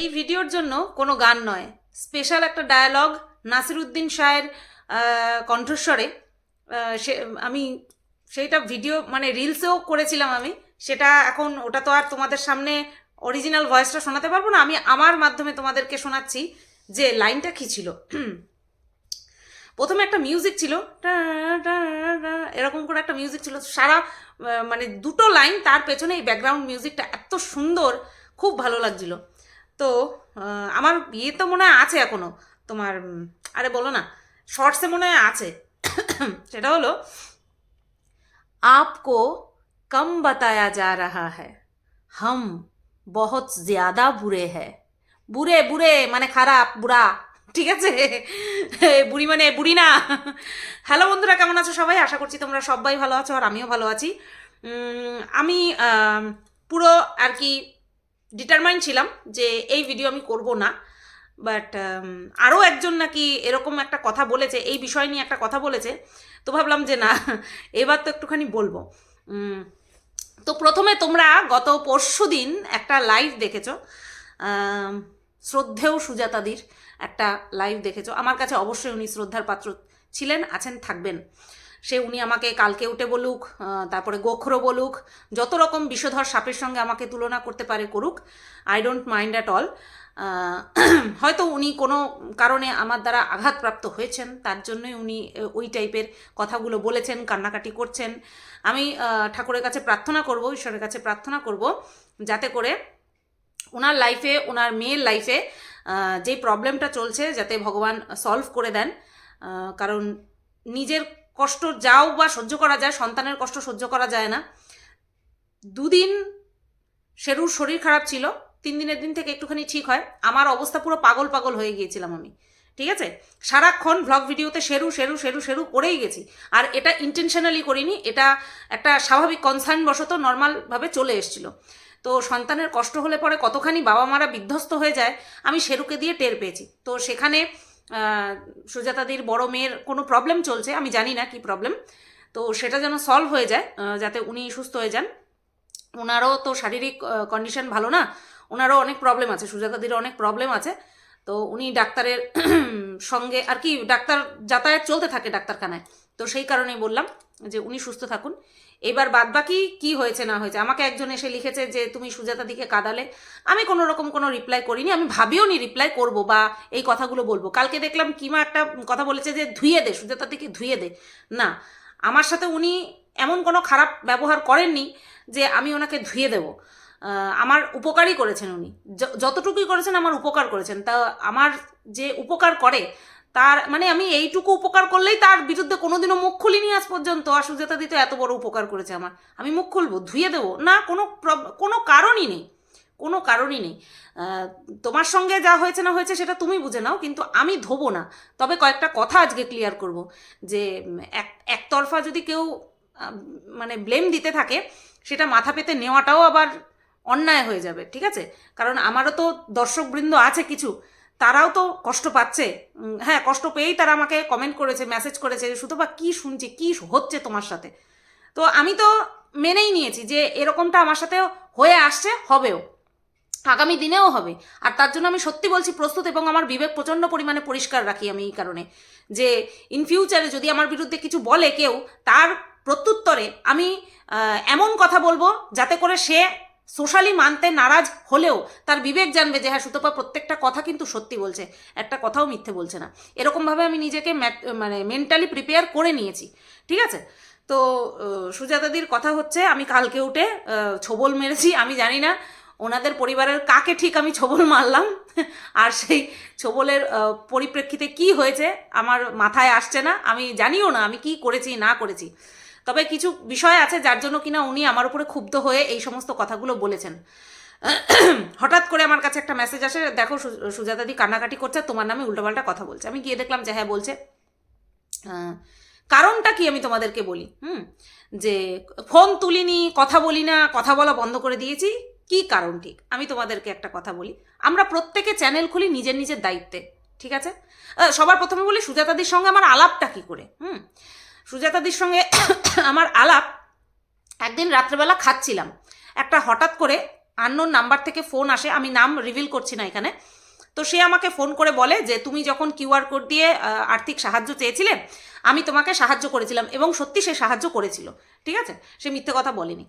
এই ভিডিওর জন্য কোনো গান নয়। স্পেশাল একটা ডায়ালগ নাসিরুদ্দিন শাহের কণ্ঠস্বরে। সে, আমি সেইটা ভিডিও মানে রিলসেও করেছিলাম আমি। সেটা এখন, ওটা তো আর তোমাদের সামনে অরিজিনাল ভয়েসটা শোনাতে পারব না। আমি আমার মাধ্যমে তোমাদেরকে শোনাচ্ছি যে লাইনটা কী ছিল। প্রথমে একটা মিউজিক ছিল এরকম করে একটা মিউজিক ছিল। সারা মানে দুটো লাইন তার পেছনে এই ব্যাকগ্রাউন্ড মিউজিকটা এত সুন্দর, খুব ভালো লাগছিল। তো আমার ইয়ে তো মনে হয় আছে এখনও তোমার আরে বলো না শর্টসে মনে হয় আছে। সেটা হলো, আপকো কম বাতায়া যা রাহা হ্যায়। হম বহুত জ্যাদা বুড়ে হ্যাঁ বুড়ে বুড়ে মানে খারাপ, বুড়া, ঠিক আছে? বুড়ি মানে বুড়ি না। হ্যালো বন্ধুরা, কেমন আছো সবাই? আশা করছি তোমরা সবাই ভালো আছো আর আমিও ভালো আছি। আমি পুরো আর কি ডিটারমাইন ছিলাম যে এই ভিডিও আমি করব না। বাট আরও একজন নাকি এরকম একটা কথা বলেছে, এই বিষয় নিয়ে একটা কথা বলেছে। তো ভাবলাম যে না, এবার তো একটুখানি বলব। তো প্রথমে তোমরা গত পরশু দিন একটা লাইভ দেখেছ শ্রদ্ধেয় সুজাতাদির একটা লাইভ দেখেছ। আমার কাছে অবশ্যই উনি শ্রদ্ধার পাত্র ছিলেন, আছেন, থাকবেন। সে উনি আমাকে কালকে উঠে বলুক তারপরে গোখরো বলুক, যত রকম বিষধর সাপের সঙ্গে আমাকে তুলনা করতে পারে করুক I don't mind at all হয়তো উনি কোনো কারণে আমার দ্বারা আঘাতপ্রাপ্ত হয়েছেন, তার জন্যই উনি ওই টাইপের কথাগুলো বলেছেন, কান্নাকাটি করছেন। আমি ঠাকুরের কাছে প্রার্থনা করব, ঈশ্বরের কাছে প্রার্থনা করব, যাতে করে ওনার লাইফে ওনার মেয়ের লাইফে যে প্রবলেমটা চলছে, যাতে ভগবান সলভ করে দেন কারণ নিজের কষ্ট যাও বা সহ্য করা যায়, সন্তানের কষ্ট সহ্য করা যায় না। দুদিন শেরুর শরীর খারাপ ছিল, তিন দিনের দিন থেকে একটুখানি ঠিক হয়। আমার অবস্থা পুরো পাগল পাগল হয়ে গিয়েছিলাম আমি, ঠিক আছে? সারাক্ষণ ভ্লগ ভিডিওতে শেরু শেরু শেরু শেরু করেই গেছি। আর এটা ইন্টেনশনালি করিনি, এটা একটা স্বাভাবিক কনসার্ন বশত নর্মালভাবে চলে এসেছিল। তো সন্তানের কষ্ট হলে পরে কতখানি বাবা মারা বিধ্বস্ত হয়ে যায়, আমি শেরুকে দিয়ে টের পেয়েছি। তো সেখানে সুজাতাদির বড় মেয়ের কোনো প্রবলেম চলছে, আমি জানি না কি প্রবলেম তো সেটা যেন সলভ হয়ে যায় যাতে উনি সুস্থ হয়ে যান। ওনারও তো শারীরিক কন্ডিশন ভালো না ওনারও অনেক প্রবলেম আছে, সুজাতাদিরও অনেক প্রবলেম আছে, তো উনি ডাক্তারের সঙ্গে আর কি, ডাক্তার যাতায়াত চলতে থাকে ডাক্তারখানায়, তো সেই কারণেই বললাম যে উনি সুস্থ থাকুন। এবার বাদবাকি কি হয়েছে না হয়েছে? আমাকে একজন এসে লিখেছে যে, তুমি সুজাতা দিকে কাঁদালে। আমি কোনো রকম কোনো রিপ্লাই করিনি, আমি ভাবিও নি রিপ্লাই করব বা এই কথাগুলো বলব। কালকে দেখলাম কিমা একটা কথা বলেছে যে, ধুয়ে দে সুজাতা দিকে ধুয়ে দে। না, আমার সাথে উনি এমন কোনো খারাপ ব্যবহার করেননি যে, আমি ওনাকে ধুয়ে দেব। আমার উপকারই করেছেন উনি। যতটুকুই করেছেন, আমার উপকার করেছেন। তা আমার যে উপকার করে তার মানে আমি এইটুকু উপকার করলেই তার বিরুদ্ধে কোনোদিনও মুখ খুলিনি আজ পর্যন্ত। আর সুজাতা দিতে এত বড় উপকার করেছে আমার। আমি মুখ খুলবো, ধুয়ে দেবো। না, কোনো কোনো কারণই নেই। কোনো কারণই নেই। তোমার সঙ্গে যা হয়েছে না হয়েছে সেটা তুমি বুঝে নাও, কিন্তু আমি ধোবো না। তবে কয়েকটা কথা আজকে ক্লিয়ার করব। যে এক, একতরফা যদি কেউ মানে ব্লেম দিতে থাকে, সেটা মাথা পেতে নেওয়াটাও আবার অন্যায় হয়ে যাবে, ঠিক আছে? কারণ আমারও তো দর্শকবৃন্দ আছে কিছু। তারাও তো কষ্ট পাচ্ছে। হ্যাঁ কষ্ট পেয়েই তারা আমাকে কমেন্ট করেছে মেসেজ করেছে শুধু বা কী শুনছি? কী হচ্ছে তোমার সাথে? তো আমি তো মেনেই নিয়েছি যে, এরকমটা আমার সাথে হয়ে আসছে, হবেও। আগামী দিনেও হবে। আর তার জন্য আমি সত্যি বলছি, প্রস্তুত এবং আমার বিবেক প্রচণ্ড পরিমাণে পরিষ্কার রাখি আমি এই কারণে। যে ইন ফিউচারে যদি আমার বিরুদ্ধে কিছু বলে কেউ, তার প্রত্যুত্তরে আমি এমন কথা বলব যাতে করে সে সোশ্যালি মানতে নারাজ হলেও তার বিবেক জানবে যে হ্যাঁ সুতপা প্রত্যেকটা কথা কিন্তু সত্যি বলছে, একটা কথাও মিথ্যে বলছে না। এরকমভাবে আমি নিজেকে মানে মেন্টালি প্রিপেয়ার করে নিয়েছি, ঠিক আছে? তো সুজাতাদির কথা হচ্ছে, আমি কালকে উঠে ছোবল মেরেছি, আমি জানি না ওনাদের পরিবারের কাকে ঠিক আমি ছোবল মারলাম, আর সেই ছোবলের পরিপ্রেক্ষিতে কি হয়েছে, আমার মাথায় আসছে না, আমি জানিও না আমি কি করেছি, না করেছি। তবে কিছু বিষয় আছে যার জন্য কিনা উনি আমার উপরে ক্ষুব্ধ হয়ে এই সমস্ত কথাগুলো বলেছেন। হঠাৎ করে আমার কাছে একটা মেসেজ আসে, দেখো সুজাতাদি কান্নাকাটি করছে, তোমার নামে উল্টোপাল্টা কথা বলছে। আমি গিয়ে দেখলাম যে হ্যাঁ বলছে। কারণটা কি আমি তোমাদেরকে বলি? হুম, যে ফোন তুলিনি, কথা বলি না, কথা বলা বন্ধ করে দিয়েছি। কি কারণ ঠিক? আমি তোমাদেরকে একটা কথা বলি। আমরা প্রত্যেকে চ্যানেল খুলি নিজের নিজের দায়িত্বে, ঠিক আছে? সবার প্রথমে বলি সুজাতাদির সঙ্গে আমার আলাপটা কি করে? হুম সুজাতাদির সঙ্গে আমার আলাপ একদিন রাত্রেবেলা খাচ্ছিলাম। একটা হঠাৎ করে আননোন নাম্বার থেকে ফোন আসে, আমি নাম রিভিল করছি না এখানে। তো সে আমাকে ফোন করে বলে যে, তুমি যখন কিউআর কোড দিয়ে আর্থিক সাহায্য চেয়েছিলে, আমি তোমাকে সাহায্য করেছিলাম এবং সত্যি সে সাহায্য করেছিল। ঠিক আছে? সে মিথ্যে কথা বলেনি।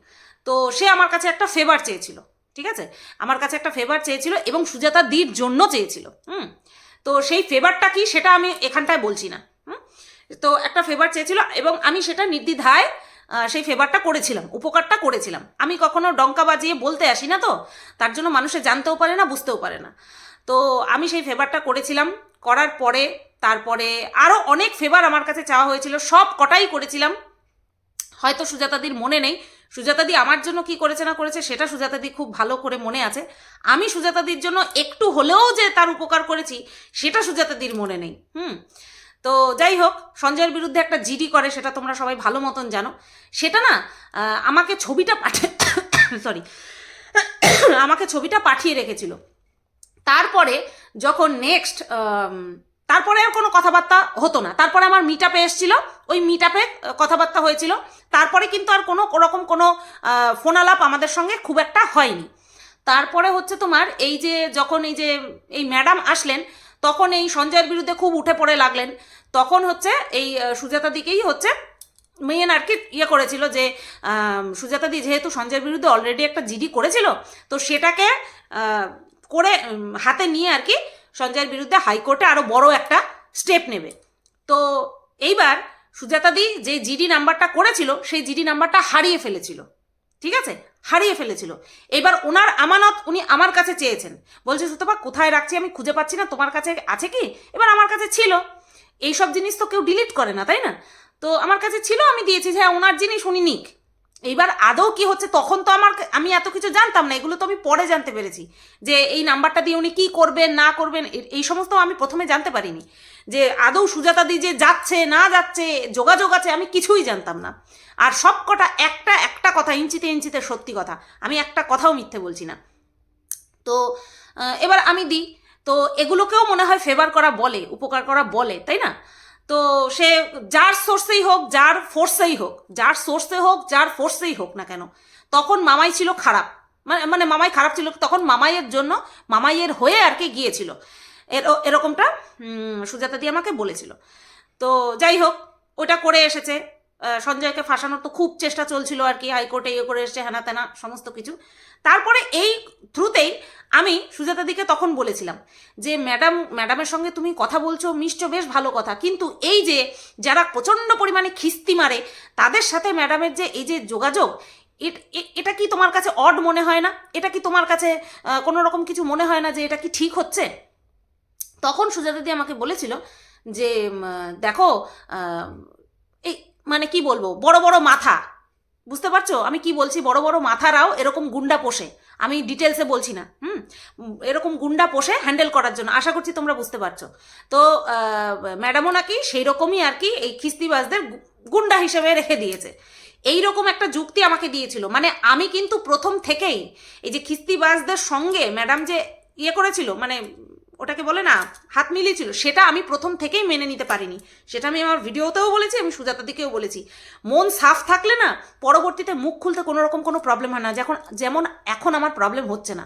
তো সে আমার কাছে একটা ফেভার চেয়েছিল। ঠিক আছে? আমার কাছে একটা ফেভার চেয়েছিল এবং সুজাতা দির জন্য চেয়েছিল। হুম? তো সেই ফেভারটা কি সেটা আমি এখানটায় বলছি না। তো একটা ফেভার চেয়েছিল এবং আমি সেটা নির্দ্বিধায় সেই ফেভারটা করেছিলাম, উপকারটা করেছিলাম। আমি কখনো ডঙ্কা বাজিয়ে বলতে আসি না তো, তার জন্য মানুষে জানতেও পারে না, বুঝতেও পারে না। তো আমি সেই ফেভারটা করেছিলাম, করার পরে, তারপরে আরও অনেক ফেভার আমার কাছে চাওয়া হয়েছিল, সব কটাই করেছিলাম। হয়তো সুজাতাদির মনে নেই, সুজাতাদি আমার জন্য কি করেছে না করেছে সেটা সুজাতাদি খুব ভালো করে মনে আছে। আমি সুজাতাদির জন্য একটু হলেও যে তার উপকার করেছি, সেটা সুজাতাদির মনে নেই, হুম। তো যাই হোক সঞ্জয়ের বিরুদ্ধে একটা জিডি করে সেটা তোমরা সবাই ভালো মতন জানো। সেটা না আমাকে ছবিটা পাঠিয়ে সরি আমাকে ছবিটা পাঠিয়ে রেখেছিল। তারপরে যখন নেক্সট তারপরে আর কোনো কথাবার্তা হতো না। তারপরে আমার মিট আপে এসছিল ওই মিট আপে কথাবার্তা হয়েছিল। তারপরে কিন্তু আর কোনো ওরকম কোনো আহ, ফোনালাপ আমাদের সঙ্গে খুব একটা হয়নি। তারপরে হচ্ছে তোমার এই যে যখন এই যে এই ম্যাডাম আসলেন তখন এই সঞ্জয়ের বিরুদ্ধে খুব উঠে পড়ে লাগলেন। তখন হচ্ছে এই সুজাতা দিকেই হচ্ছে মেয়েন আর কি ইয়ে করেছিল যে সুজাতাদি যেহেতু সঞ্জয়ের বিরুদ্ধে অলরেডি একটা জিডি করেছিল, তো সেটাকে করে হাতে নিয়ে আর কি সঞ্জয়ের বিরুদ্ধে হাইকোর্টে আরও বড় একটা স্টেপ নেবে। তো এইবার সুজাতাদি যে জিডি নাম্বারটা করেছিল, সেই জিডি নাম্বারটা হারিয়ে ফেলেছিল। ঠিক আছে? হারিয়ে ফেলেছিল। এবার ওনার আমানত উনি আমার কাছে চেয়েছেন। বলছে, সুতপা, কোথায় রাখছি? আমি খুঁজে পাচ্ছি না। তোমার কাছে আছে কি? এবার আমার কাছে ছিল। এইসব জিনিস তো কেউ ডিলিট করে না, তাই না? তো আমার কাছে ছিল, আমি দিয়েছি। হ্যাঁ ওনার জিনিস উনি নিক। এইবার আদৌ কি হচ্ছে, তখন তো আমার আমি এত কিছু জানতাম না, এগুলো তো আমি পরে জানতে পেরেছি, যে এই নাম্বারটা দিয়ে উনি কি করবেন, না করবেন এই সমস্ত আমি প্রথমে জানতে পারিনি, যে আদৌ সুজাতা দি যে যাচ্ছে, না যাচ্ছে, যোগাযোগ আছে, আমি কিছুই জানতাম না। আর সব কটা একটা একটা কথা ইঞ্চিতে ইঞ্চিতে সত্যি কথা, আমি একটা কথাও মিথ্যে বলছি না। তো এবার আমি দিই, তো এগুলোকেও মনে হয় ফেভার করা বলে, উপকার করা বলে, তাই না? তো সে যার সোর্সেই হোক, যার ফোর্সেই হোক, যার সোর্সে হোক, যার ফোর্সেই হোক না কেন, তখন মামাই ছিল খারাপ। মানে মানে মামাই খারাপ ছিল, তখন মামাইয়ের জন্য, মামাইয়ের হয়ে আর কি গিয়েছিল। এর- এরকমটা দিয়ে আমাকে বলেছিল। তো যাই হোক, ওটা করে এসেছে। সঞ্জয়কে ফাঁসানোর তো খুব চেষ্টা চলছিল আর কি, হাইকোর্টে ইয়ে করে এসছে হেনা তেনা সমস্ত কিছু। তারপরে এই থ্রুতেই আমি সুজাতাদিকে তখন বলেছিলাম যে, ম্যাডাম, ম্যাডামের সঙ্গে তুমি কথা বলছো, মিশছো, বেশ ভালো কথা। কিন্তু এই যে, যারা প্রচণ্ড পরিমাণে খিস্তি মারে, তাদের সাথে ম্যাডামের যে, এই যে যোগাযোগ এটা কি তোমার কাছে অড মনে হয় না? এটা কি তোমার কাছে কোনো রকম কিছু মনে হয় না যে, এটা কি ঠিক হচ্ছে? তখন সুজাতাদি আমাকে বলেছিল যে দেখো এই মানে কি বলব? বড় বড় মাথা। বুঝতে পারছ? আমি কি বলছি? বড় বড় মাথারাও এরকম গুন্ডা পোষে। আমি ডিটেলসে বলছি না, হুম? এরকম গুন্ডা পোষে হ্যান্ডেল করার জন্য। আশা করছি তোমরা বুঝতে পারছ। তো ম্যাডামও নাকি সেই রকমই আর কি এই খিস্তিবাজদের গুন্ডা হিসেবে রেখে দিয়েছে। এই রকম একটা যুক্তি আমাকে দিয়েছিল। মানে আমি কিন্তু প্রথম থেকেই এই যে খিস্তিবাজদের সঙ্গে ম্যাডাম যে ইয়ে করেছিল মানে ওটাকে বলে না, হাত মিলিয়েছিল। সেটা আমি প্রথম থেকেই মেনে নিতে পারিনি। সেটা আমি আমার ভিডিওতেও বলেছি, আমি সুজাতা দিকেও বলেছি। মন সাফ থাকলে না, পরবর্তীতে মুখ খুলতে কোনো রকম কোনো প্রবলেম হয় না। যখন, যেমন এখন আমার প্রবলেম হচ্ছে না।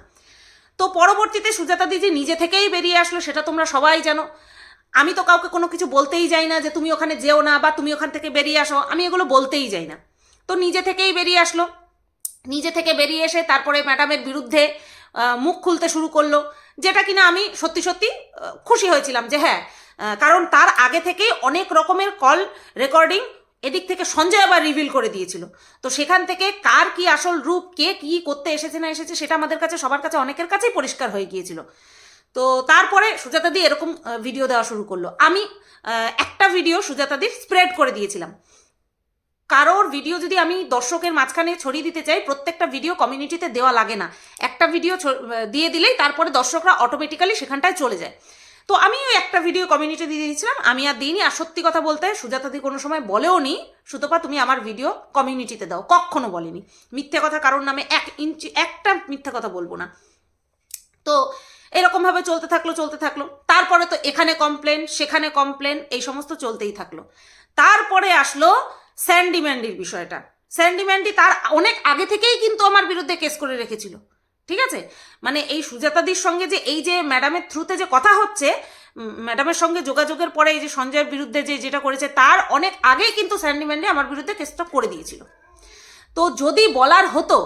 তো পরবর্তীতে সুজাতা দি যে নিজে থেকেই বেরিয়ে আসলো, সেটা তোমরা সবাই জানো। আমি তো কাউকে কোনো কিছু বলতেই যাই না যে, তুমি ওখানে যেও না বা তুমি ওখান থেকে বেরিয়ে আসো। আমি এগুলো বলতেই যাই না। তো নিজে থেকেই বেরিয়ে আসলো। নিজে থেকে বেরিয়ে এসে তারপরে ম্যাডামের বিরুদ্ধে মুখ খুলতে শুরু করল। যেটা কিনা আমি সত্যি সত্যি খুশি হয়েছিলাম যে হ্যাঁ কারণ তার আগে থেকেই অনেক রকমের কল রেকর্ডিং এদিক থেকে সঞ্জয় আবার রিভিল করে দিয়েছিল। তো সেখান থেকে কার কি আসল রূপ, কে কি করতে এসেছে না এসেছে সেটা আমাদের কাছে, সবার কাছে অনেকের কাছেই পরিষ্কার হয়ে গিয়েছিল। তো তারপরে সুজাতা দি এরকম ভিডিও দেওয়া শুরু করল। আমি একটা ভিডিও সুজাতা দি স্প্রেড করে দিয়েছিলাম। কারোর ভিডিও যদি আমি দর্শকের মাঝখানে ছড়িয়ে দিতে চাই, প্রত্যেকটা ভিডিও কমিউনিটিতে দেওয়া লাগে না। একটা ভিডিও দিয়ে দিলেই তারপরে দর্শকরা অটোমেটিক্যালি সেখানটায় চলে যায়। তো আমি ওই একটা ভিডিও কমিউনিটি দিয়ে দিয়েছিলাম। আমি আর দিইনি, আর সত্যি কথা বলতে সুজাতাদি কোনো সময় বলেও নি, সুতপা তুমি আমার ভিডিও কমিউনিটিতে দাও। কখনো বলেনি। মিথ্যে কথা কারোর নামে এক ইঞ্চি একটা মিথ্যে কথা বলব না। তো এরকমভাবে চলতে থাকল চলতে থাকল। তারপরে তো এখানে কমপ্লেন সেখানে কমপ্লেন এই সমস্ত চলতেই থাকল। তারপরে আসলো স্যান্ডি ম্যান্ডির বিষয়টা। স্যান্ডি ম্যান্ডি তার অনেক আগে থেকেই কিন্তু আমার বিরুদ্ধে কেস করে রেখেছিল। ঠিক আছে? মানে এই সুজাতাদির সঙ্গে যে এই যে ম্যাডামের থ্রুতে যে কথা হচ্ছে ম্যাডামের সঙ্গে যোগাযোগের পরে এই যে সঞ্জয়ের বিরুদ্ধে যে যেটা করেছে, তার অনেক আগেই কিন্তু স্যান্ডি ম্যান্ডি আমার বিরুদ্ধে কেসটা করে দিয়েছিল। তো যদি বলার হতো,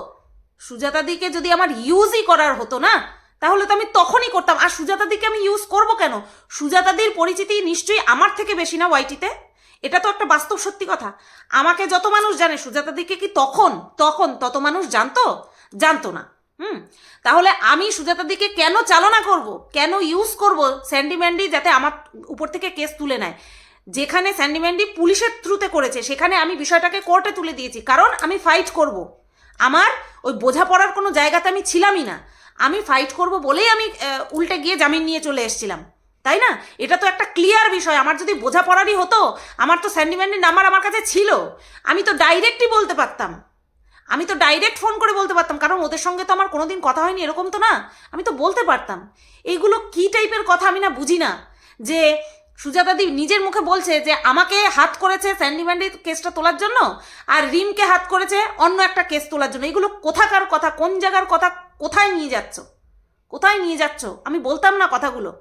সুজাতাদিকে যদি আমার ইউজই করার হতো না, তাহলে তো আমি তখনই করতাম। আর সুজাতাদিকে আমি ইউজ করব কেন? সুজাতাদির পরিচিতি নিশ্চয়ই আমার থেকে বেশি না ওয়াইটিতে? এটা তো একটা বাস্তব সত্যি কথা। আমাকে যত মানুষ জানে সুজাতাদিকে কি তখন তখন তত মানুষ জানতো? জানতো না। হুম? তাহলে আমি সুজাতাদিকে কেন চালনা করব? কেন ইউজ করব স্যান্ডি ম্যান্ডি যাতে আমার উপর থেকে কেস তুলে নেয়? যেখানে স্যান্ডি ম্যান্ডি পুলিশের থ্রুতে করেছে, সেখানে আমি বিষয়টাকে কোর্টে তুলে দিয়েছি। কারণ আমি ফাইট করব। আমার ওই বোঝাপড়ার কোনো জায়গাতে আমি ছিলামই না। আমি ফাইট করব বলেই আমি উল্টে গিয়ে জামিন নিয়ে চলে এসেছিলাম। তাই না? এটা তো একটা ক্লিয়ার বিষয়। আমার যদি বোঝাপড়ারই হতো, আমার তো স্যান্ডি ম্যান্ডির নাম্বার আমার কাছে ছিল। আমি তো ডাইরেক্টই বলতে পারতাম। আমি তো ডাইরেক্ট ফোন করে বলতে পারতাম, কারণ ওদের সঙ্গে তো আমার কোনোদিন কথা হয়নি, এরকম তো না? আমি তো বলতে পারতাম। এইগুলো কি টাইপের কথা আমি না বুঝি না, যে সুজাতাদি নিজের মুখে বলছে যে আমাকে হাত করেছে স্যান্ডি ম্যান্ডি কেসটা তোলার জন্য, আর রিমকে হাত করেছে অন্য একটা কেস তোলার জন্য। এগুলো কোথাকার কথা, কোন জায়গার কথা, কোথায় নিয়ে যাচ্ছ? কোথায় নিয়ে যাচ্ছ? আমি বলতাম না কথাগুলো।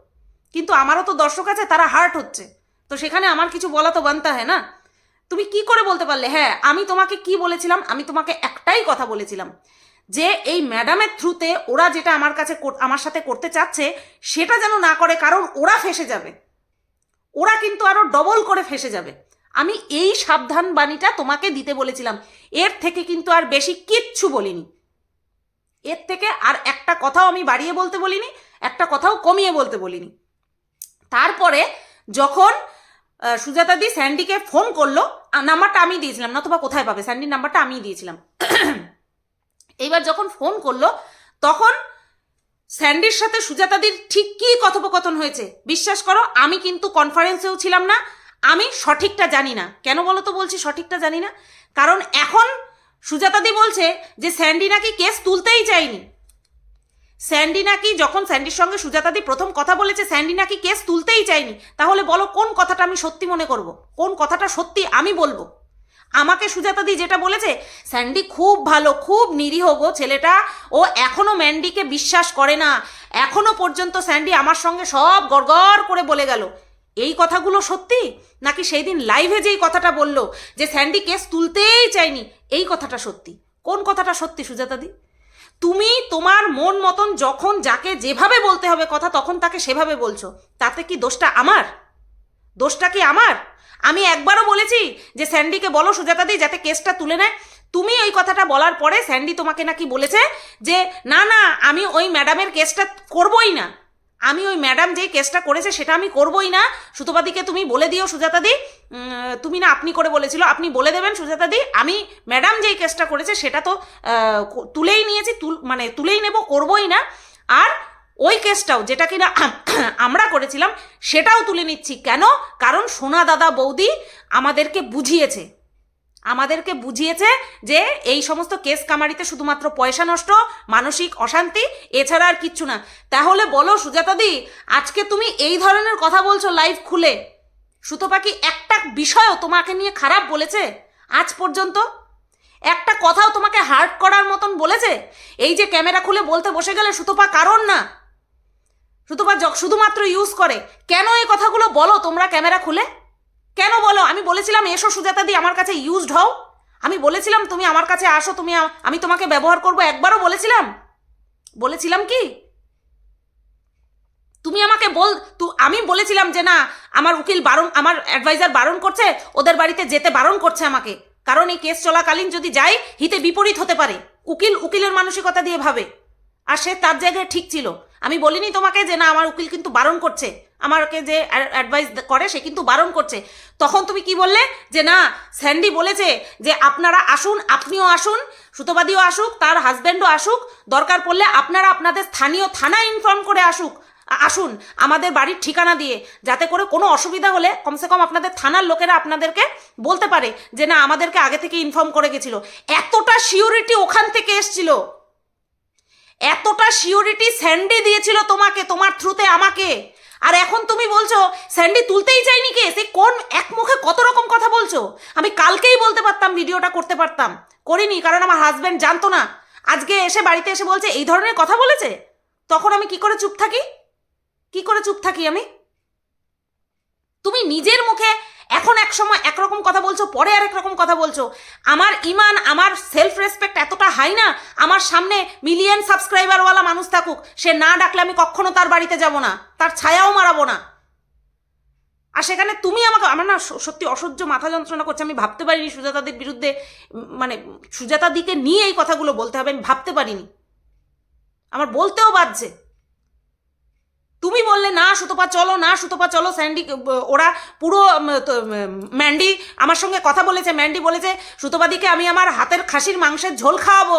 কিন্তু আমারও তো দর্শক আছে, তারা হার্ট হচ্ছে। তো সেখানে আমার কিছু বলা তো বানতে হয় না। তুমি কি করে বলতে পারলে? হ্যাঁ আমি তোমাকে কি বলেছিলাম? আমি তোমাকে একটাই কথা বলেছিলাম যে এই ম্যাডামের থ্রুতে ওরা যেটা আমার কাছে আমার সাথে করতে চাচ্ছে, সেটা যেন না করে, কারণ ওরা ফেসে যাবে। ওরা কিন্তু আরও ডবল করে ফেসে যাবে। আমি এই সাবধান বাণীটা তোমাকে দিতে বলেছিলাম। এর থেকে কিন্তু আর বেশি কিচ্ছু বলিনি। এর থেকে আর একটা কথাও আমি বাড়িয়ে বলতে বলিনি, একটা কথাও কমিয়ে বলতে বলিনি। তারপরে যখন আহ, সুজাতাদি স্যান্ডিকে ফোন করল নাম্বারটা আমি দিয়েছিলাম নতুবা কোথায় পাবে স্যান্ডির নাম্বারটা আমি দিয়েছিলাম। এইবার যখন ফোন করল তখন স্যান্ডির সাথে সুজাতাদির ঠিক কী কথোপকথন হয়েছে বিশ্বাস করো আমি কিন্তু কনফারেন্সেও ছিলাম না আমি সঠিকটা জানি না। কেন বলো তো বলছি সঠিকটা জানি না? কারণ এখন সুজাতাদি বলছে যে স্যান্ডি নাকি কেস তুলতেই চায়নি। স্যান্ডি নাকি, যখন স্যান্ডির সঙ্গে সুজাতাদি প্রথম কথা বলেছে, স্যান্ডি নাকি কেস তুলতেই চায়নি, তাহলে বলো কোন কথাটা আমি সত্যি মনে করব? কোন কথাটা সত্যি আমি বলব? আমাকে সুজাতাদি যেটা বলেছে, স্যান্ডি খুব ভালো, খুব নিরীহ গো ছেলেটা, ও এখনও ম্যান্ডিকে বিশ্বাস করে না, এখনও পর্যন্ত স্যান্ডি আমার সঙ্গে সব গড়গড় করে বলে গেল। এই কথাগুলো সত্যি? নাকি সেই দিন লাইভে যেই কথাটা বলল যে স্যান্ডি কেস তুলতেই চায়নি, এই কথাটা সত্যি। কোন কথাটা সত্যি সুজাতাদি তুমি তোমার মন মতন যখন যাকে যেভাবে বলতে হবে কথা, তখন তাকে সেভাবে বলছো। তাতে কি দোষটা আমার? দোষটা কি আমার? আমি একবারও বলেছি যে স্যান্ডিকে বলো সুজাতাদি যাতে কেসটা তুলে নেয়। তুমি ওই কথাটা বলার পরে স্যান্ডি তোমাকে নাকি বলেছে যে, না না, আমি ওই ম্যাডামের কেসটা করবই না। আমি ওই ম্যাডাম যেই কেসটা করেছে সেটা আমি করবই না। সুতপাদিকে তুমি বলে দিও, সুজাতাদি। তুমি না আপনি করে বলেছিল, আপনি বলে দেবেন সুজাতাদি। আমি ম্যাডাম যেই কেসটা করেছে সেটা তো তুলেই নিয়েছি, তুল মানে তুলেই নেব, করবই না। আর ওই কেসটাও যেটা কিনা আমরা করেছিলাম, সেটাও তুলে নিচ্ছি। কেন? কারণ সোনা দাদা বৌদি আমাদেরকে বুঝিয়েছে। আমাদেরকে বুঝিয়েছে যে এই সমস্ত কেস কামারিতে শুধুমাত্র পয়সা নষ্ট, মানসিক অশান্তি, এছাড়া আর কিচ্ছু না। তাহলে বলো সুজাতাদি আজকে তুমি এই ধরনের কথা বলছো লাইভ খুলে। সুতো পাখি একটা বিষয়ও তোমাকে নিয়ে খারাপ বলেছে আজ পর্যন্ত? একটা কথাও তোমাকে হার্ট করার মতন বলেছে? এই যে ক্যামেরা খুলে বলতে বসে গেলে সুতোপা কারণ না? সুতোপা শুধুমাত্র ইউজ করে। কেন এই কথাগুলো বলো তোমরা ক্যামেরা খুলে? কেন বলো? আমি বলেছিলাম, এসো সুজাতা দি, আমার কাছে ইউজড হও। আমি বলেছিলাম, তুমি আমার কাছে আসো, তুমি আমি তোমাকে ব্যবহার করব। একবারও বলেছিলাম। বলেছিলাম কি? তুমি আমাকে বল, তু, আমি বলেছিলাম যে না, আমার উকিল বারণ, আমার অ্যাডভাইজার বারণ করছে, ওদের বাড়িতে যেতে বারণ করছে আমাকে। কারণ এই কেস চলাকালীন যদি যাই, হিতে বিপরীত হতে পারে। উকিল উকিলের মানসিকতা দিয়ে ভাবে। আর সে তার জায়গায় ঠিক ছিল। আমি বলিনি তোমাকে যে না, আমার উকিল কিন্তু বারণ করছে। আমাকে যে অ্যাডভাইস করে, সে কিন্তু বারণ করছে। তখন তুমি কি বললে? যে না, স্যান্ডি বলেছে যে আপনারা আসুন, আপনিও আসুন, সুতবাদীও আসুক, তার হাজব্যান্ডও আসুক, দরকার পড়লে আপনারা আপনাদের স্থানীয় থানায় ইনফর্ম করে আসুক আসুন, আমাদের বাড়ির ঠিকানা দিয়ে, যাতে করে কোনো অসুবিধা হলে কমসে কম আপনাদের থানার লোকেরা আপনাদেরকে বলতে পারে যে না, আমাদেরকে আগে থেকে ইনফর্ম করে গেছিল। এতটা সিউরিটি ওখান থেকে এসছিল। এতটা সিওরিটি স্যান্ডি দিয়েছিল তোমাকে, তোমার থ্রুতে আমাকে। আর এখন তুমি বলছো, স্যান্ডি তুলতেই চাইনি কে? সে কোন এক মুখে কত রকম কথা বলছো? আমি কালকেই বলতে পারতাম, ভিডিওটা করতে পারতাম। করিনি, কারণ আমার হাজব্যান্ড জানতো না। আজকে এসে বাড়িতে এসে বলছে, এই ধরনের কথা বলেছে? তখন আমি কি করে চুপ থাকি? কি করে চুপ থাকি আমি? তুমি নিজের মুখে এখন এক সময় একরকম কথা বলছো, পরে আর একরকম কথা বলছো। আমার ইমান, আমার সেলফ রেসপেক্ট এতটা হাই না, আমার সামনে মিলিয়ন সাবস্ক্রাইবারওয়ালা মানুষ থাকুক, সে না ডাকলে আমি কখনো তার বাড়িতে যাব না, তার ছায়াও মারাবো না। আর সেখানে তুমি আমাকে, আমার না সত্যি অসহ্য মাথা যন্ত্রণা করছে, আমি ভাবতে পারিনি সুজাতাদের বিরুদ্ধে মানে সুজাতা দিকে নিয়ে এই কথাগুলো বলতে হবে, আমি ভাবতে পারিনি। আমার বলতেও বাজছে। তুমি বললে, না, সুতপা, চলো, না, সুতপা, চলো, স্যান্ডি, ওরা পুরো ম্যান্ডি আমার সঙ্গে কথা বলেছে, ম্যান্ডি বলেছে, সুতপাদিকে আমি আমার হাতের খাসির মাংসের ঝোল খাওয়াবো।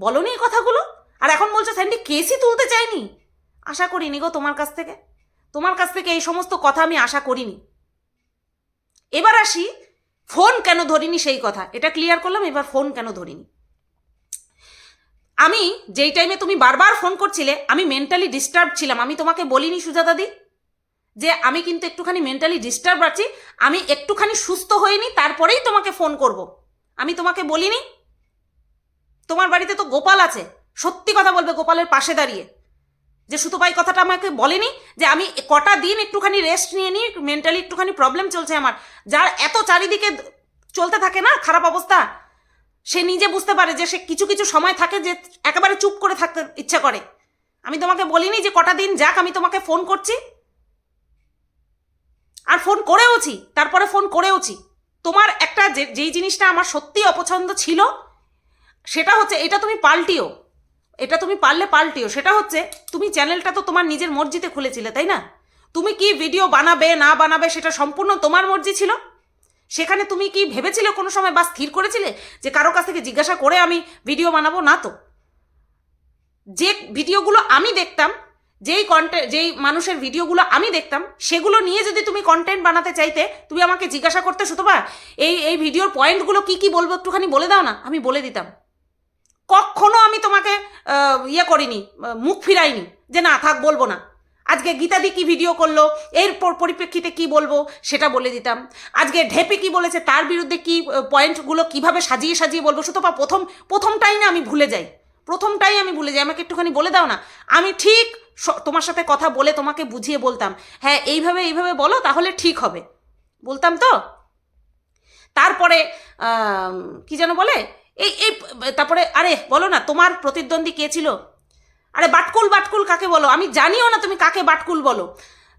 বলনি এই কথাগুলো? আর এখন বলছো, স্যান্ডি, কেসই তুলতে চাইনি? আশা করিনি গো তোমার কাছ থেকে। তোমার কাছ থেকে এই সমস্ত কথা আমি আশা করিনি। এবার আসি, ফোন কেন ধরিনি সেই কথা। এটা ক্লিয়ার করলাম, এবার ফোন কেন ধরিনি? আমি যেই টাইমে তুমি বারবার ফোন করছিলে, আমি মেন্টালি ডিস্টার্ব ছিলাম। আমি তোমাকে বলিনি সুজাতাদি যে আমি কিন্তু একটুখানি মেন্টালি ডিস্টার্ব আছি, আমি একটুখানি সুস্থ হইনি, তারপরেই তোমাকে ফোন করব। আমি তোমাকে বলিনি? তোমার বাড়িতে তো গোপাল আছে। সত্যি কথা বলবে গোপালের পাশে দাঁড়িয়ে। যে সুতোপাই কথাটা আমাকে বলেনি, যে আমি কটা দিন একটুখানি রেস্ট নিয়ে নিই মেন্টালি একটুখানি প্রবলেম চলছে আমার। যার এত চারিদিকে চলতে থাকে না, খারাপ অবস্থা সে নিজে বুঝতে পারে যে সে কিছু কিছু সময় থাকে যে একেবারে চুপ করে থাকতে ইচ্ছা করে। আমি তোমাকে বলিনি যে কটা দিন যাক, আমি তোমাকে ফোন করছি। আর ফোন করেওছি, তারপরে ফোন করেওছি। তোমার একটা যেই জিনিসটা আমার সত্যি অপছন্দ ছিল, সেটা হচ্ছে এটা তুমি পাল্টিও। এটা তুমি পারলে পাল্টিও। সেটা হচ্ছে তুমি চ্যানেলটা তো তোমার নিজের মর্জিতে খুলেছিলে, তাই না? তুমি কি ভিডিও বানাবে, না বানাবে, সেটা সম্পূর্ণ তোমার মর্জি ছিল? সেখানে তুমি কি ভেবেছিলে কোনো সময় বা স্থির করেছিলে যে কারও কাছ থেকে জিজ্ঞাসা করে আমি ভিডিও বানাবো? না তো। যে ভিডিওগুলো আমি দেখতাম, যেই কন্টেন্ট যেই মানুষের ভিডিওগুলো আমি দেখতাম, সেগুলো নিয়ে যদি তুমি কন্টেন্ট বানাতে চাইতে, তুমি আমাকে জিজ্ঞাসা করতে সুতবা, এই এই ভিডিওর পয়েন্টগুলো কি কি বলব একটুখানি বলে দাও না? আমি বলে দিতাম। কখনো আমি তোমাকে ইয়ে করিনি মুখ ফিরাইনি যে না, থাক, বলব না। আজকে গীতাদি কি ভিডিও করল এর পরিপ্রেক্ষিতে কি বলব সেটা বলে দিতাম। আজকে ঢেপে কি বলেছে তার বিরুদ্ধে কি পয়েন্টগুলো কীভাবে সাজিয়ে সাজিয়ে বলব সুতপা প্রথম, প্রথমটাই না আমি ভুলে যাই। প্রথমটাই আমি ভুলে যাই, আমাকে একটুখানি বলে দাও না। আমি ঠিক তোমার সাথে কথা বলে তোমাকে বুঝিয়ে বলতাম হ্যাঁ এইভাবে এইভাবে বলো তাহলে ঠিক হবে। বলতাম তো? তারপরে কি যেন বলে, এই এই, তারপরে, আরে, বলো না, তোমার প্রতিদ্বন্দ্বী কে ছিল? আরে বাটকুল বাটকুল কাকে বলো? আমি জানিও না তুমি কাকে বাটকুল বলো।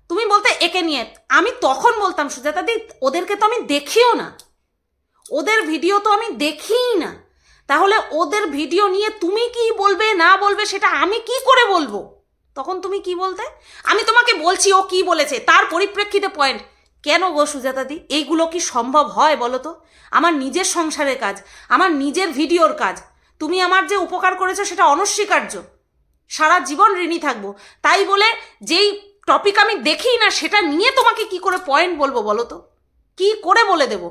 তুমি বলতে একে নিয়ে। আমি তখন বলতাম, সুজাতা দি, ওদেরকে তো আমি দেখিও না। ওদের ভিডিও তো আমি দেখিই না। তাহলে ওদের ভিডিও নিয়ে তুমি কি বলবে, না বলবে, সেটা আমি কি করে বলব? তখন তুমি কি বলতে? আমি তোমাকে বলছি, ও কি বলেছে, তার পরিপ্রেক্ষিতে পয়েন্ট কেন গো সুজাতাদি এইগুলো কি সম্ভব হয় বলো তো? আমার নিজের সংসারের কাজ, আমার নিজের ভিডিওর কাজ। তুমি আমার যে উপকার করেছ, সেটা অনস্বীকার্য। সারা জীবন ঋণী থাকব। তাই বলে যেই টপিক আমি দেখি না, সেটা নিয়ে তোমাকে কি করে পয়েন্ট বলব বলো তো? কি করে বলে দেব?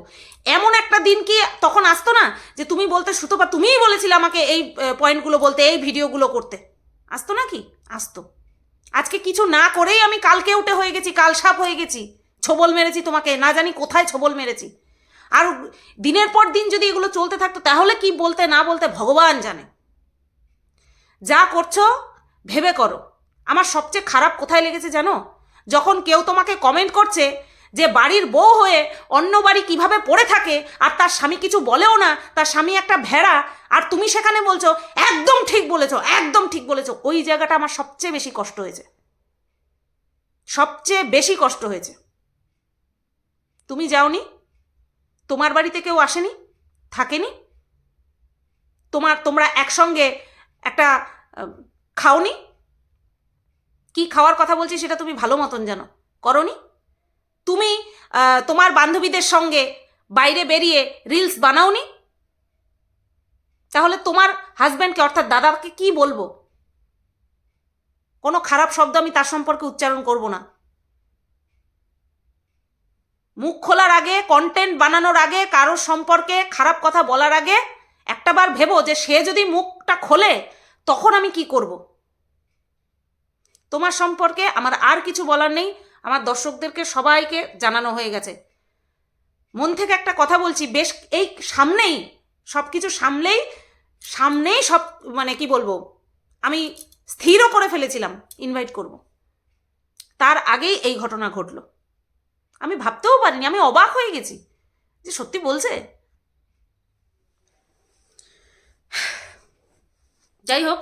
এমন একটা দিন কি তখন আসতো না যে তুমি বলতে সুতপা তুমিই বলেছিলে আমাকে এই পয়েন্টগুলো বলতে, এই ভিডিওগুলো করতে? আসতো না কি? আসতো। আজকে কিছু না করেই আমি কালকে উঠে হয়ে গেছি, কাল সাপ হয়ে গেছি, ছবল মেরেছি তোমাকে, না জানি কোথায় ছবল মেরেছি। আর দিনের পর দিন যদি এগুলো চলতে থাকতো, তাহলে কি বলতে না বলতে ভগবান জানে। যা করছ, ভেবে করো। আমার সবচেয়ে খারাপ কোথায় লেগেছে জানো? যখন কেউ তোমাকে কমেন্ট করছে যে বাড়ির বউ হয়ে অন্য বাড়ি কীভাবে পড়ে থাকে আর তার স্বামী কিছু বলেও না, তার স্বামী একটা ভেড়া, আর তুমি সেখানে বলছো, একদম ঠিক বলেছ, একদম ঠিক বলেছ। ওই জায়গাটা আমার সবচেয়ে বেশি কষ্ট হয়েছে। সবচেয়ে বেশি কষ্ট হয়েছে। তুমি যাওনি? তোমার বাড়িতে কেউ আসেনি? থাকেনি? তোমার, তোমরা একসঙ্গে একটা খাওনি? কি খাওয়ার কথা বলছি সেটা তুমি ভালো মতন জানো। করনি? তুমি তোমার বান্ধবীদের সঙ্গে বাইরে বেরিয়ে রিলস বানাওনি? তাহলে তোমার হাজব্যান্ডকে অর্থাৎ দাদাকে কি বলব? কোনো খারাপ শব্দ আমি তার সম্পর্কে উচ্চারণ করব না। মুখ খোলার আগে কন্টেন্ট বানানোর আগে, কারোর সম্পর্কে খারাপ কথা বলার আগে একটাবার ভেবো যে সে যদি মুখটা খোলে, তখন আমি কি করব? তোমার সম্পর্কে আমার আর কিছু বলার নেই। আমার দর্শকদেরকে সবাইকে জানানো হয়ে গেছে। মন থেকে একটা কথা বলছি, বেশ এই সামনেই সব কিছু সামলেই, সামনেই সব মানে কি বলব, আমি স্থিরও করে ফেলেছিলাম ইনভাইট করব। তার আগেই এই ঘটনা ঘটলো। আমি ভাবতেও পারিনি, আমি অবাক হয়ে গেছি যে সত্যি বলছে? যাই হোক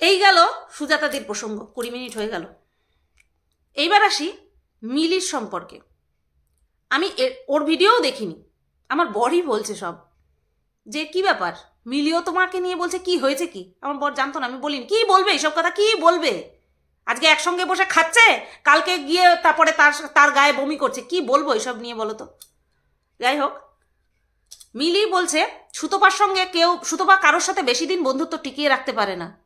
এই গেল সুজাতাদির প্রসঙ্গ, কুড়ি মিনিট হয়ে গেল। এইবার আসি মিলির সম্পর্কে। আমি ওর ভিডিওও দেখিনি। আমার বরই বলছে সব। যে, কি ব্যাপার? মিলিও তোমাকে নিয়ে বলছে, কি হয়েছে কি? আমার বর জানতো না, আমি বলিনি। কি বলবে এইসব কথা? কি বলবে? আজকে একসঙ্গে বসে খাচ্ছে? কালকে গিয়ে তারপরে তার তার গায়ে বমি করছে। কি বলব এইসব নিয়ে বলো তো? যাই হোক মিলি বলছে, সুতপার সঙ্গে কেউ, সুতপা কারোর সাথে বেশি দিন বন্ধুত্ব টিকিয়ে রাখতে পারে না।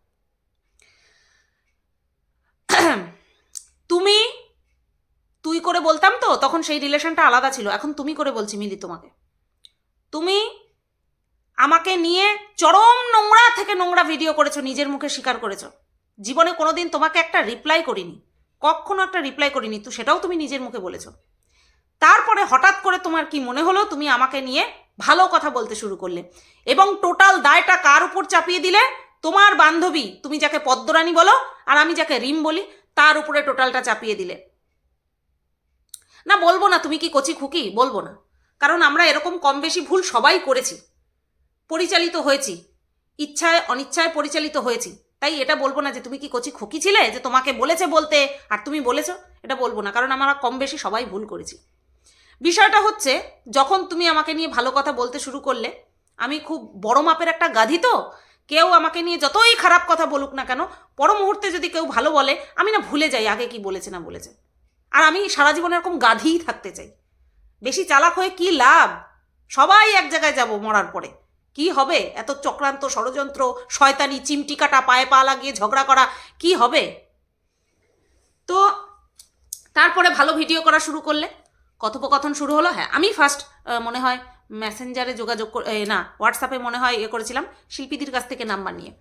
তুমি, তুই করে বলতাম তো, তখন সেই রিলেশনটা আলাদা ছিল। এখন তুমি করে বলছি মিলি তোমাকে। তুমি আমাকে নিয়ে চরম নোংরা থেকে নোংরা ভিডিও করেছ, নিজের মুখে স্বীকার করেছ। জীবনে কোনোদিন তোমাকে একটা রিপ্লাই করিনি। কখনো একটা রিপ্লাই করিনি, তো সেটাও তুমি নিজের মুখে বলেছ। তারপরে হঠাৎ করে তোমার কি মনে হলো? তুমি আমাকে নিয়ে ভালো কথা বলতে শুরু করলে। এবং টোটাল দায়টা কার উপর চাপিয়ে দিলে? তোমার বান্ধবী, তুমি যাকে পদ্মরানী বলো, আর আমি যাকে রিম বলি, তার উপরে টোটালটা চাপিয়ে দিলে। না, বলব না, তুমি কি কচি খুকি? বলব না। কারণ আমরা এরকম কম বেশি ভুল সবাই করেছি। পরিচালিত হয়েছি। ইচ্ছায়, অনিচ্ছায় পরিচালিত হয়েছি। তাই এটা বলব না যে তুমি কি কচি খুকি ছিলে? যে তোমাকে বলেছে বলতে, আর তুমি বলেছ, এটা বলব না। কারণ আমরা কম বেশি সবাই ভুল করেছি। বিষয়টা হচ্ছে, যখন তুমি আমাকে নিয়ে ভালো কথা বলতে শুরু করলে, আমি খুব বড় মাপের একটা গাধি তো, কেউ আমাকে নিয়ে যতই খারাপ কথা বলুক না কেন, পর মুহূর্তে যদি কেউ ভালো বলে, আমি না ভুলে যাই, আগে কি বলেছে না বলেছে। আর আমি সারা জীবন এরকম গাধিই থাকতে চাই। বেশি চালাক হয়ে কি লাভ? সবাই এক জায়গায় যাব মরার পরে। কি হবে? এত চক্রান্ত ষড়যন্ত্র, শয়তানি চিমটি কাটা, পায়ে পা লাগিয়ে ঝগড়া করা, কি হবে? তো, তারপরে ভালো ভিডিও করা শুরু করলে কথোপকথন শুরু হলো হ্যাঁ আমি ফার্স্ট মনে হয় মেসেঞ্জারে যোগাযোগ না হোয়াটসঅ্যাপে মনে হয় ইয়ে করেছিলাম, শিল্পীদের কাছ থেকে নাম্বার নিয়ে।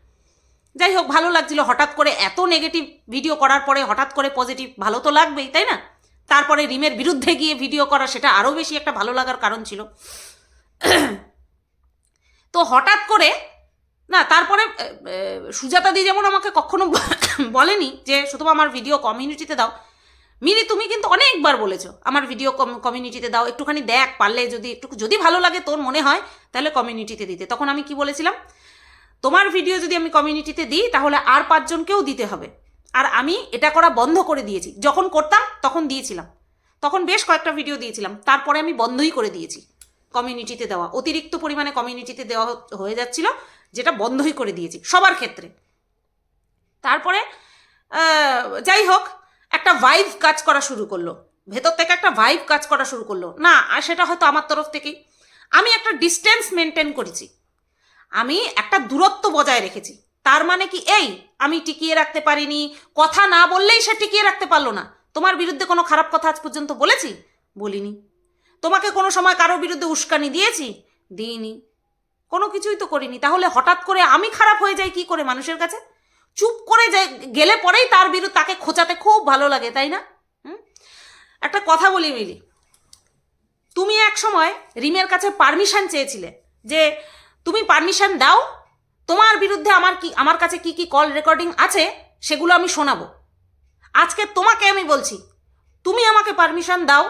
যাই হোক, ভালো লাগছিল, হঠাৎ করে এত নেগেটিভ ভিডিও করার পরে, হঠাৎ করে পজিটিভ ভালো তো লাগবেই, তাই না? তারপরে রিমের বিরুদ্ধে গিয়ে ভিডিও করা, সেটা আরও বেশি একটা ভালো লাগার কারণ ছিল। তো হঠাৎ করে, না, তারপরে সুজাতা দি যেমন আমাকে কখনো বলেনি যে, শুধু আমার ভিডিও কমিউনিটিতে দাও মিলি, তুমি কিন্তু অনেকবার বলেছ, আমার ভিডিও কমিউনিটিতে দাও, একটুখানি দেখ, পারলে যদি, একটু যদি ভালো লাগে তোর মনে হয়, তাহলে কমিউনিটিতে দিতে। তখন আমি কি বলেছিলাম, তোমার ভিডিও যদি আমি কমিউনিটিতে দিই, তাহলে আর পাঁচজনকেও দিতে হবে। আর আমি এটা করা বন্ধ করে দিয়েছি। যখন করতাম, তখন দিয়েছিলাম। তখন বেশ কয়েকটা ভিডিও দিয়েছিলাম। তারপরে আমি বন্ধই করে দিয়েছি কমিউনিটিতে দেওয়া। অতিরিক্ত পরিমাণে কমিউনিটিতে দেওয়া হয়ে যাচ্ছিল, যেটা বন্ধই করে দিয়েছি, সবার ক্ষেত্রে। তারপরে যাই হোক একটা ভাইব কাজ করা শুরু করল। ভেতর থেকে একটা ভাইব কাজ করা শুরু করল। না, আর সেটা হয়তো আমার তরফ থেকেই। আমি একটা ডিস্টেন্স মেনটেন করেছি। আমি একটা দূরত্ব বজায় রেখেছি। তার মানে কি, এই, আমি টিকিয়ে রাখতে পারিনি। কথা না বললেই সে টিকিয়ে রাখতে পারল না। তোমার বিরুদ্ধে কোনো খারাপ কথা আজ পর্যন্ত বলেছি? বলিনি। তোমাকে কোনো সময় কারোর বিরুদ্ধে উস্কানি দিয়েছি? দিইনি। কোনো কিছুই তো করিনি। তাহলে হঠাৎ করে আমি খারাপ হয়ে যাই কি করে মানুষের কাছে? চুপ করে গেলে পরেই তার বিরুদ্ধে, তাকে খোঁচাতে খুব ভালো লাগে, তাই না? একটা কথা বলি মিলি। তুমি এক সময় রিমের কাছে পারমিশন চেয়েছিলে যে তুমি পারমিশন দাও, তোমার বিরুদ্ধে আমার কি, আমার কাছে কি কি কল রেকর্ডিং আছে সেগুলো আমি শোনাবো। আজকে তোমাকে আমি বলছি, তুমি আমাকে পারমিশন দাও,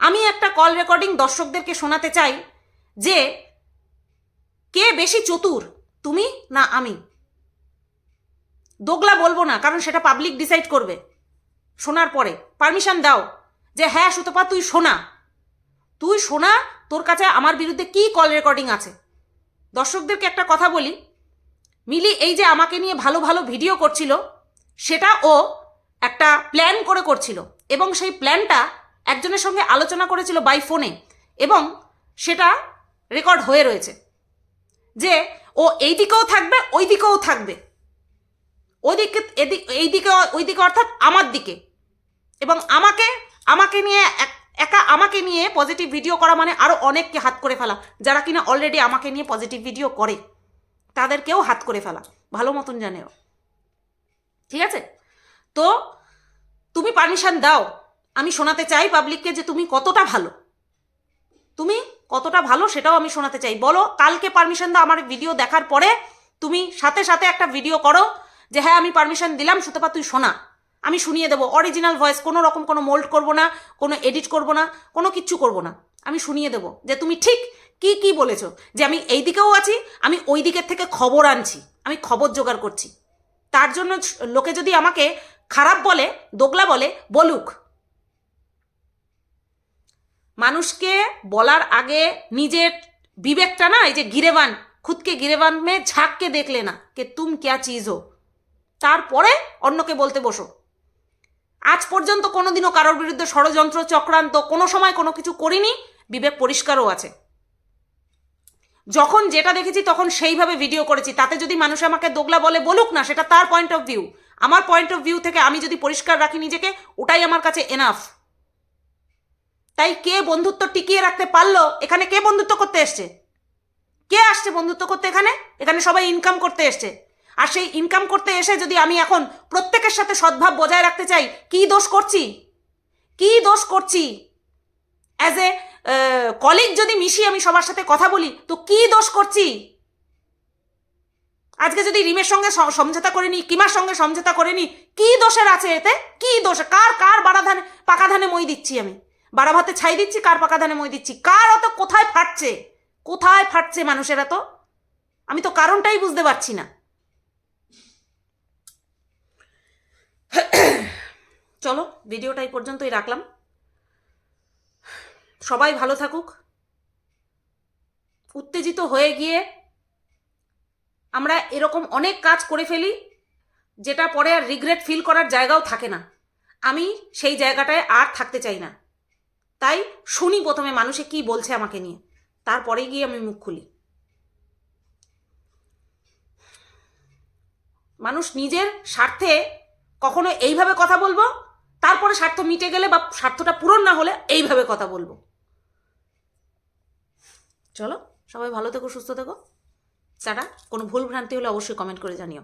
আমি একটা কল রেকর্ডিং দর্শকদেরকে শোনাতে চাই যে কে বেশি চতুর, তুমি না আমি? দোগলা বলব না, কারণ সেটা পাবলিক ডিসাইড করবে। শোনার পরে। পারমিশন দাও যে হ্যাঁ সুতপা, তুই শোনা। তুই শোনা, তোর কাছে আমার বিরুদ্ধে কি কল রেকর্ডিং আছে? দর্শকদেরকে একটা কথা বলি। মিলি, এই যে আমাকে নিয়ে ভালো ভালো ভিডিও করছিল, সেটা ও একটা প্ল্যান করে করছিল। এবং সেই প্ল্যানটা একজনের সঙ্গে আলোচনা করেছিল বাই ফোনে এবং সেটা রেকর্ড হয়ে রয়েছে। যে, ও এই দিকেও থাকবে, ওই দিকেও থাকবে। ওদিকে এদিক এই দিকে ওই দিকে অর্থাৎ আমার দিকে। এবং আমাকে আমাকে নিয়ে এক- একা আমাকে নিয়ে পজিটিভ ভিডিও করা মানে আরও অনেককে হাত করে ফেলা, যারা কিনা অলরেডি আমাকে নিয়ে পজিটিভ ভিডিও করে। তাদেরকেও হাত করে ফেলা। ভালো মতন জানেও। ঠিক আছে? তো তুমি পারমিশন দাও। আমি শোনাতে চাই পাবলিককে যে তুমি কতটা ভালো। তুমি কতটা ভালো সেটাও আমি শোনাতে চাই। বলো, কালকে পারমিশন দাও, আমার ভিডিও দেখার পরে তুমি সাথে সাথে একটা ভিডিও করো। যে হ্যাঁ আমি পারমিশন দিলাম, সুতপা তুই শোনা। আমি শুনিয়ে দেবো। অরিজিনাল ভয়েস কোনো রকম কোনো মোল্ড করব না, কোনো এডিট করব না, কোনো কিচ্ছু করব না। আমি শুনিয়ে দেবো যে তুমি ঠিক কি কি বলেছ। যে আমি এই দিকেও আছি, আমি ওই দিকের থেকে খবর আনছি, আমি খবর জোগাড় করছি। তার জন্য লোকে যদি আমাকে খারাপ বলে, দোগলা বলে, বলুক। মানুষকে বলার আগে নিজের বিবেকটা না, এই যে গিরেবান, খুদকে গিরেবান মে ঝাঁককে দেখলে না, কে তুম ক্যা চিজ হো? তারপরে অন্যকে বলতে বসো। আজ পর্যন্ত কোনোদিনও কারোর বিরুদ্ধে ষড়যন্ত্র, চক্রান্ত, কোনো সময় কোনো কিছু করিনি, বিবেক পরিষ্কারও আছে। যখন যেটা দেখেছি তখন সেইভাবে ভিডিও করেছি। তাতে যদি মানুষ আমাকে দোগলা বলে বলুক না, সেটা তার পয়েন্ট অফ ভিউ আমার পয়েন্ট অফ ভিউ থেকে আমি যদি পরিষ্কার রাখি নিজেকে, ওটাই আমার কাছে এনাফ তাই কে বন্ধুত্ব টিকিয়ে রাখতে পারল? এখানে কে বন্ধুত্ব করতে এসছে? কে আসছে বন্ধুত্ব করতে এখানে? এখানে সবাই ইনকাম করতে এসছে। আর সেই ইনকাম করতে এসে যদি আমি এখন প্রত্যেকের সাথে সদ্ভাব বজায় রাখতে চাই, কি দোষ করছি? কি দোষ করছি? অ্যাজ এ কলিগ যদি মিশি আমি সবার সাথে কথা বলি, তো কি দোষ করছি? আজকে যদি রিমের সঙ্গে সমঝোতা করে নি কিমার সঙ্গে সমঝোতা করে নি কি দোষের আছে এতে? কি দোষ? কার কার বাড়া ধানে, পাকা ধানে মই দিচ্ছি আমি? বাড়া ভাতে ছাই দিচ্ছি, কার পাকা ধানে মই দিচ্ছি? কার অত কোথায় ফাটছে? কোথায় ফাটছে মানুষের এত আমি তো কারণটাই বুঝতে পারছি না। চলো, ভিডিওটা এই পর্যন্তই রাখলাম। সবাই ভালো থাকুক। উত্তেজিত হয়ে গিয়ে আমরা এরকম অনেক কাজ করে ফেলি, যেটা পরে আর রিগ্রেট ফিল করার জায়গাও থাকে না। আমি সেই জায়গাটায় আর থাকতে চাই না। তাই শুনি প্রথমে মানুষে কি বলছে আমাকে নিয়ে। তারপরে গিয়ে আমি মুখ খুলি। মানুষ নিজের স্বার্থে কখনো এইভাবে কথা বলব তারপরে স্বার্থ মিটে গেলে বা স্বার্থটা পূরণ না হলে এইভাবে কথা বলব। চলো, সবাই ভালো থেকো, সুস্থ থেকো। তারা কোনো ভুল ভ্রান্তি হলে অবশ্যই কমেন্ট করে জানিও।